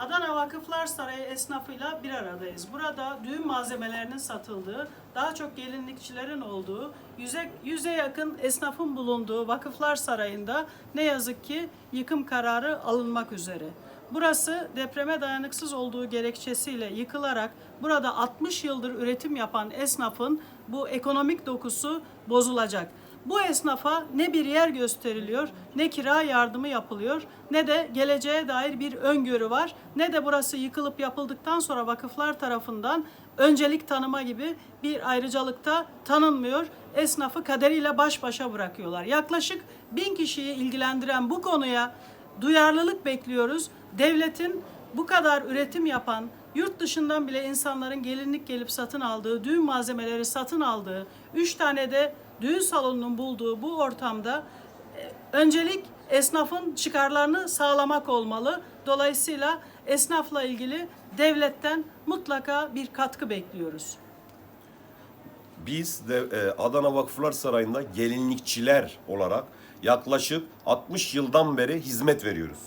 Adana Vakıflar Sarayı esnafıyla bir aradayız. Burada düğün malzemelerinin satıldığı, daha çok gelinlikçilerin olduğu, yüze, yüze yakın esnafın bulunduğu Vakıflar Sarayı'nda ne yazık ki yıkım kararı alınmak üzere. Burası depreme dayanıksız olduğu gerekçesiyle yıkılarak burada 60 yıldır üretim yapan esnafın bu ekonomik dokusu bozulacak. Bu esnafa ne bir yer gösteriliyor, ne kira yardımı yapılıyor, ne de geleceğe dair bir öngörü var, ne de burası yıkılıp yapıldıktan sonra vakıflar tarafından öncelik tanıma gibi bir ayrıcalıkta tanınmıyor. Esnafı kaderiyle baş başa bırakıyorlar. Yaklaşık bin kişiyi ilgilendiren bu konuya duyarlılık bekliyoruz. Devletin bu kadar üretim yapan, yurt dışından bile insanların gelinlik gelip satın aldığı, düğün malzemeleri satın aldığı, üç tane de düğün salonunun bulduğu bu ortamda e, öncelik esnafın çıkarlarını sağlamak olmalı. Dolayısıyla esnafla ilgili devletten mutlaka bir katkı bekliyoruz. Biz de e, Adana Vakıflar Sarayı'nda gelinlikçiler olarak yaklaşık 60 yıldan beri hizmet veriyoruz.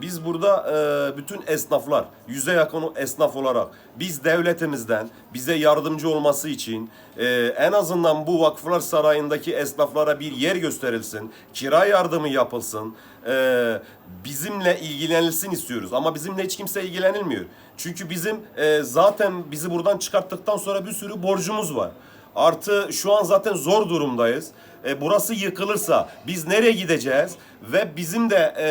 Biz burada e, bütün esnaflar, yüze yakın esnaf olarak biz devletimizden bize yardımcı olması için e, en azından bu Vakıflar Sarayı'ndaki esnaflara bir yer gösterilsin, kira yardımı yapılsın, e, bizimle ilgilenilsin istiyoruz. Ama bizimle hiç kimse ilgilenilmiyor. Çünkü bizim e, zaten bizi buradan çıkarttıktan sonra bir sürü borcumuz var. Artı şu an zaten zor durumdayız. E, burası yıkılırsa biz nereye gideceğiz? Ve bizim de e,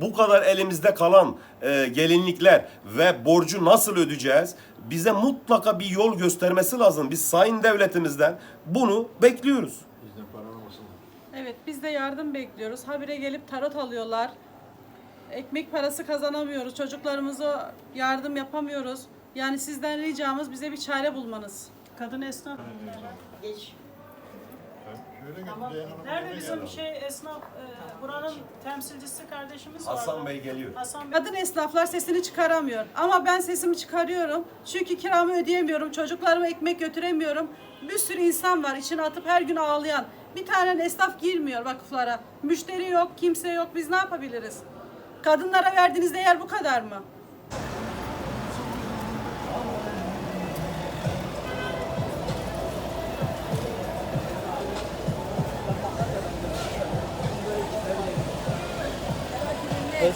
bu kadar elimizde kalan e, gelinlikler ve borcu nasıl ödeyeceğiz? Bize mutlaka bir yol göstermesi lazım. Biz sayın devletimizden bunu bekliyoruz. Bizden para almasın. Evet biz de yardım bekliyoruz. Habire gelip tarot alıyorlar. Ekmek parası kazanamıyoruz. Çocuklarımıza yardım yapamıyoruz. Yani sizden ricamız bize bir çare bulmanız. Kadın esnaf. Reyhan Hanım'a Nerede bizim şey esnaf e, buranın temsilcisi kardeşimiz var. Hasan Bey geliyor. Hasan Bey. Kadın esnaflar sesini çıkaramıyor. Ama ben sesimi çıkarıyorum. Çünkü kiramı ödeyemiyorum. Çocuklarıma ekmek götüremiyorum. Bir sürü insan var içine atıp her gün ağlayan. Bir tane esnaf girmiyor vakıflara. Müşteri yok, kimse yok. Biz ne yapabiliriz? Kadınlara verdiğiniz değer bu kadar mı?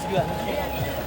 是吧？